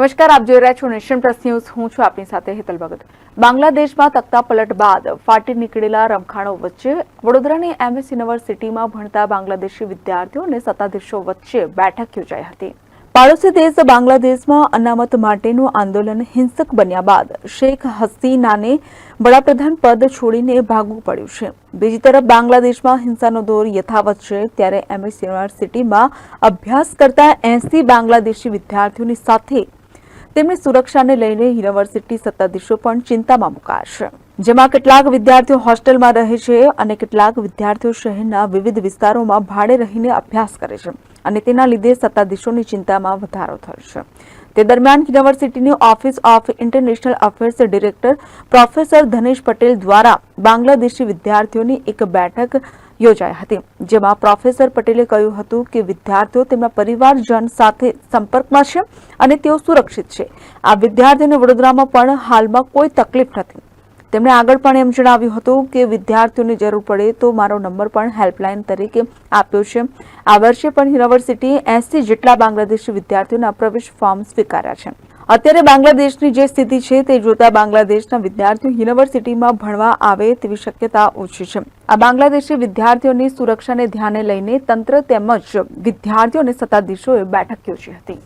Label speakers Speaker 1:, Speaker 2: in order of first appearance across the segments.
Speaker 1: નમસ્કાર, આપ જોઈ રહ્યા છો નેશન પ્લસ ન્યૂઝ. હું છું આપની સાથે હેતલ ભગત. બાંગ્લાદેશમાં તખ્તા પલટ બાદ ફાટી નીકળેલા રમખાણો વચ્ચે વડોદરાની એમએસ યુનિવર્સિટીમાં ભણતા બાંગ્લાદેશી વિદ્યાર્થીઓ અને સત્તાધીશો વચ્ચે બેઠક યોજાઈ હતી. પાડોશી દેશ બાંગ્લાદેશમાં અનામત માટેનું આંદોલન હિંસક બન્યા બાદ શેખ હસીનાને વડાપ્રધાન પદ છોડીને ભાગવું પડ્યું છે. બીજી તરફ બાંગ્લાદેશમાં હિંસાનો દોર યથાવત છે ત્યારે એમએસ યુનિવર્સિટીમાં અભ્યાસ કરતા એસી બાંગ્લાદેશી વિદ્યાર્થીઓની સાથે તેમની સુરક્ષાને લઈને યુનિવર્સિટી સત્તાધીશો પણ ચિંતામાં મુકાશે. જેમાં કેટલાક વિદ્યાર્થીઓ હોસ્ટેલમાં રહે છે અને કેટલાક વિદ્યાર્થીઓ શહેરના વિવિધ વિસ્તારોમાં ભાડે રહીને અભ્યાસ કરે છે અને તેના લીધે સત્તાધીશોની ચિંતામાં વધારો થયો છે. તે દરમિયાન યુનિવર્સિટીની office of international affairs director professor Dhanesh Patel દ્વારા બાંગ્લાદેશી વિદ્યાર્થીઓની એક બેઠક યોજાઈ હતી. જેમાં પ્રોફેસર પટેલે કહ્યું હતું કે વિદ્યાર્થીઓ તેમના પરિવારજન સાથે સંપર્કમાં છે અને તેઓ સુરક્ષિત છે. આ વિદ્યાર્થીઓને વડોદરામાં પણ હાલમાં કોઈ તકલીફ નથી. તેમણે આગળ પણ એમ જણાવ્યું હતું કે વિદ્યાર્થીઓને જરૂર પડે તો મારો નંબર પણ હેલ્પલાઇન તરીકે આપ્યો છે. આ વર્ષે પણ યુનિવર્સિટીએ એસી જેટલા બાંગ્લાદેશી વિદ્યાર્થીઓના પ્રવેશ ફોર્મ સ્વીકાર્યા છે. અત્યારે બાંગ્લાદેશની જે સ્થિતિ છે તે જોતા બાંગ્લાદેશના વિદ્યાર્થીઓ યુનિવર્સિટીમાં ભણવા આવે તેવી શક્યતા ઓછી છે. આ બાંગ્લાદેશી વિદ્યાર્થીઓની સુરક્ષાને ધ્યાને લઈને તંત્ર તેમજ વિદ્યાર્થીઓ અને સત્તાધીશોએ બેઠક યોજી હતી.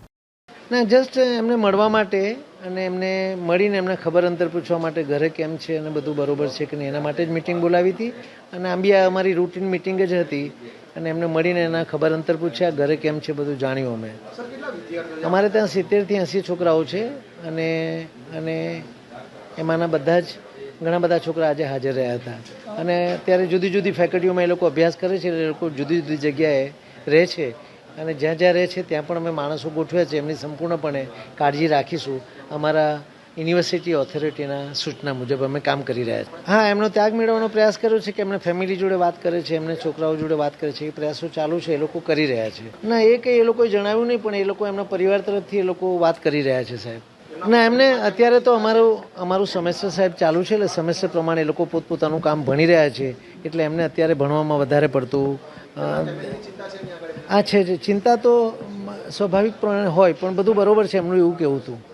Speaker 2: ના જસ્ટ એમને મળવા માટે અને એમને મળીને એમને ખબર અંતર પૂછવા માટે ઘરે કેમ છે અને બધું બરોબર છે કે નહીં, એના માટે જ મિટિંગ બોલાવી હતી. અને આમ બી અમારી રૂટીન મિટિંગ જ હતી. અને એમને મળીને એના ખબર અંતર પૂછ્યા, ઘરે કેમ છે બધું જાણ્યું અમે. અમારે ત્યાં સિત્તેરથી એંસી છોકરાઓ છે અને અને એમાંના બધા જ ઘણા બધા છોકરા આજે હાજર રહ્યા હતા. અને અત્યારે જુદી જુદી ફેકલ્ટીઓમાં એ લોકો અભ્યાસ કરે છે, એ લોકો જુદી જુદી જગ્યાએ રહે છે. અને જ્યાં જ્યાં રહે છે, ત્યાં પણ અમે માણસો ગોઠવ્યા છે. એમની સંપૂર્ણપણે કાળજી રાખીશું. અમારા યુનિવર્સિટી ઓથોરિટીના સૂચના મુજબ અમે કામ કરી રહ્યા છીએ. હા, એમનો ત્યાગ મેળવવાનો પ્રયાસ કર્યો છે કે એમને ફેમિલી જોડે વાત કરે છે, એમને છોકરાઓ જોડે વાત કરે છે. એ પ્રયાસો ચાલુ છે, એ લોકો કરી રહ્યા છે. ના, એ કંઈ એ લોકોએ જણાવ્યું નહીં, પણ એ લોકો એમના પરિવાર તરફથી એ લોકો વાત કરી રહ્યા છે, સાહેબ. ના, એમને અત્યારે તો અમારું અમારું સેમેસ્ટર સાહેબ ચાલુ છે, એટલે સેમેસ્ટર પ્રમાણે એ લોકો પોતપોતાનું કામ ભણી રહ્યા છે, એટલે એમને અત્યારે ભણવામાં વધારે પડતું આ છે ચિંતા તો સ્વાભાવિક પ્રમાણે હોય, પણ બધું બરોબર છે, એમનું એવું કહેવું હતું.